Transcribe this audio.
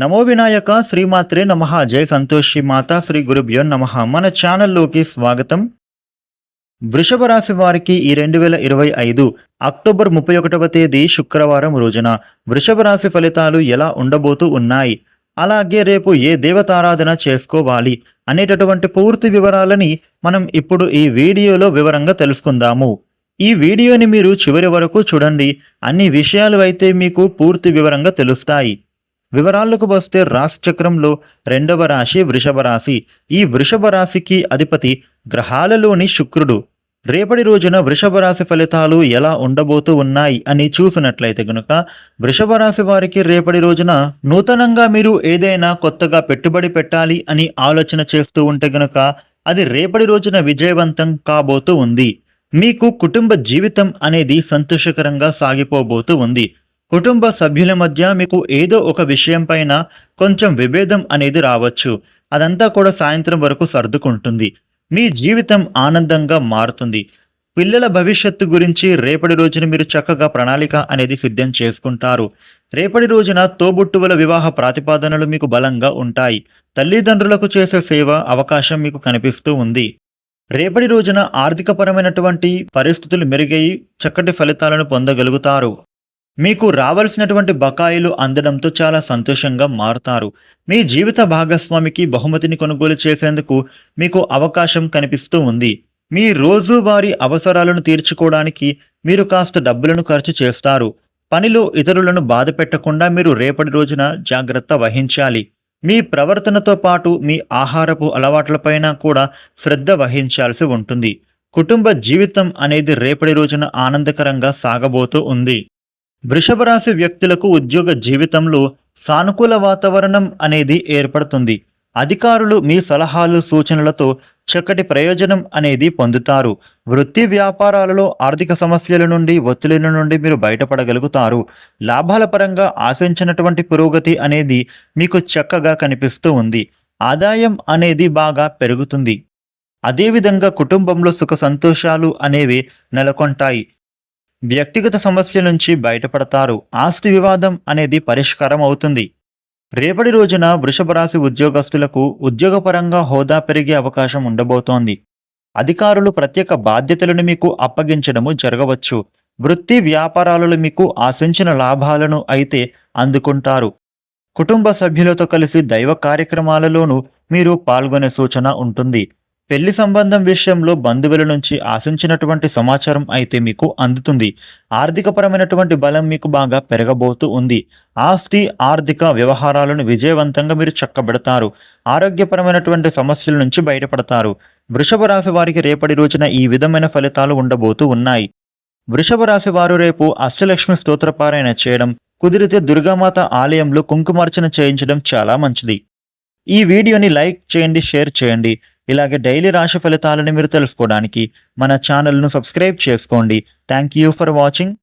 నమో వినాయక శ్రీమాత్రే నమ జయ సంతోషి మాత శ్రీ గురుభ్యో నమ. మన ఛానల్లోకి స్వాగతం. వృషభ రాశి వారికి ఈ రెండు వేల ఇరవై ఐదు అక్టోబర్ ముప్పై ఒకటవ తేదీ శుక్రవారం రోజున వృషభ రాశి ఫలితాలు ఎలా ఉండబోతూ ఉన్నాయి? అలాగే రేపు ఏ దేవతారాధన చేసుకోవాలి అనేటటువంటి పూర్తి వివరాలని మనం ఇప్పుడు ఈ వీడియోలో వివరంగా తెలుసుకుందాము. ఈ వీడియోని మీరు చివరి వరకు చూడండి. అన్ని విషయాలు అయితే మీకు పూర్తి వివరంగా తెలుస్తాయి. వివరాలకు వస్తే రాశి చక్రంలో రెండవ రాశి వృషభ రాశి. ఈ వృషభ రాశికి అధిపతి గ్రహాలలోని శుక్రుడు. రేపటి రోజున వృషభ రాశి ఫలితాలు ఎలా ఉండబోతూ ఉన్నాయి అని చూసినట్లయితే గనుక వృషభ రాశి వారికి రేపటి రోజున నూతనంగా మీరు ఏదైనా కొత్తగా పెట్టుబడి పెట్టాలి అని ఆలోచన చేస్తూ ఉంటే గనుక అది రేపటి రోజున విజయవంతం కాబోతూ ఉంది. మీకు కుటుంబ జీవితం అనేది సంతోషకరంగా సాగిపోబోతూ ఉంది. కుటుంబ సభ్యుల మధ్య మీకు ఏదో ఒక విషయం పైన కొంచెం విభేదం అనేది రావచ్చు. అదంతా కూడా సాయంత్రం వరకు సర్దుకుంటుంది. మీ జీవితం ఆనందంగా మారుతుంది. పిల్లల భవిష్యత్తు గురించి రేపటి రోజున మీరు చక్కగా ప్రణాళిక అనేది సిద్ధం చేసుకుంటారు. రేపటి రోజున తోబుట్టువుల వివాహ ప్రాతిపాదనలు మీకు బలంగా ఉంటాయి. తల్లిదండ్రులకు చేసే సేవ అవకాశం మీకు కనిపిస్తూ ఉంది. రేపటి రోజున ఆర్థికపరమైనటువంటి పరిస్థితులు మెరుగై చక్కటి ఫలితాలను పొందగలుగుతారు. మీకు రావాల్సినటువంటి బకాయిలు అందడంతో చాలా సంతోషంగా మారుతారు. మీ జీవిత భాగస్వామికి బహుమతిని కొనుగోలు చేసేందుకు మీకు అవకాశం కనిపిస్తూ ఉంది. మీ రోజువారీ అవసరాలను తీర్చుకోవడానికి మీరు కాస్త డబ్బులను ఖర్చు చేస్తారు. పనిలో ఇతరులను బాధ పెట్టకుండా మీరు రేపటి రోజున జాగ్రత్త వహించాలి. మీ ప్రవర్తనతో పాటు మీ ఆహారపు అలవాట్లపైన కూడా శ్రద్ధ వహించాల్సి ఉంటుంది. కుటుంబ జీవితం అనేది రేపటి రోజున ఆనందకరంగా సాగబోతూ ఉంది. వృషభ రాశి వ్యక్తులకు ఉద్యోగ జీవితంలో సానుకూల వాతావరణం అనేది ఏర్పడుతుంది. అధికారులు మీ సలహాలు సూచనలతో చక్కటి ప్రయోజనం అనేది పొందుతారు. వృత్తి వ్యాపారాలలో ఆర్థిక సమస్యల నుండి ఒత్తిడిల నుండి మీరు బయటపడగలుగుతారు. లాభాల పరంగా ఆశించినటువంటి పురోగతి అనేది మీకు చక్కగా కనిపిస్తూ ఉంది. ఆదాయం అనేది బాగా పెరుగుతుంది. అదేవిధంగా కుటుంబంలో సుఖ సంతోషాలు అనేవి నెలకొంటాయి. వ్యక్తిగత సమస్య నుంచి బయటపడతారు. ఆస్తి వివాదం అనేది పరిష్కారం అవుతుంది. రేపటి రోజున వృషభ రాశి ఉద్యోగస్తులకు ఉద్యోగపరంగా హోదా పెరిగే అవకాశం ఉండబోతోంది. అధికారులు ప్రత్యేక బాధ్యతలను మీకు అప్పగించడము జరగవచ్చు. వృత్తి వ్యాపారాలలో మీకు ఆశించిన లాభాలను అయితే అందుకుంటారు. కుటుంబ సభ్యులతో కలిసి దైవ కార్యక్రమాలలోనూ మీరు పాల్గొనే సూచన ఉంటుంది. పెళ్ళి సంబంధం విషయంలో బంధువుల నుంచి ఆశించినటువంటి సమాచారం అయితే మీకు అందుతుంది. ఆర్థికపరమైనటువంటి బలం మీకు బాగా పెరగబోతూ ఉంది. ఆస్తి ఆర్థిక వ్యవహారాలను విజయవంతంగా మీరు చక్కబెడతారు. ఆరోగ్యపరమైనటువంటి సమస్యల నుంచి బయటపడతారు. వృషభ రాశి వారికి రేపటి రోజున ఈ విధమైన ఫలితాలు ఉండబోతూ ఉన్నాయి. వృషభ రాశి వారు రేపు అష్టలక్ష్మి స్తోత్రపారాయణ చేయడం కుదిరితే దుర్గామాత ఆలయంలో కుంకుమార్చన చేయించడం చాలా మంచిది. ఈ వీడియోని లైక్ చేయండి షేర్ చేయండి. ఇలాగే డైలీ రాశి ఫలితాలను మీరు తెలుసుకోవడానికి మన ఛానల్ను సబ్స్క్రైబ్ చేసుకోండి. Thank you for watching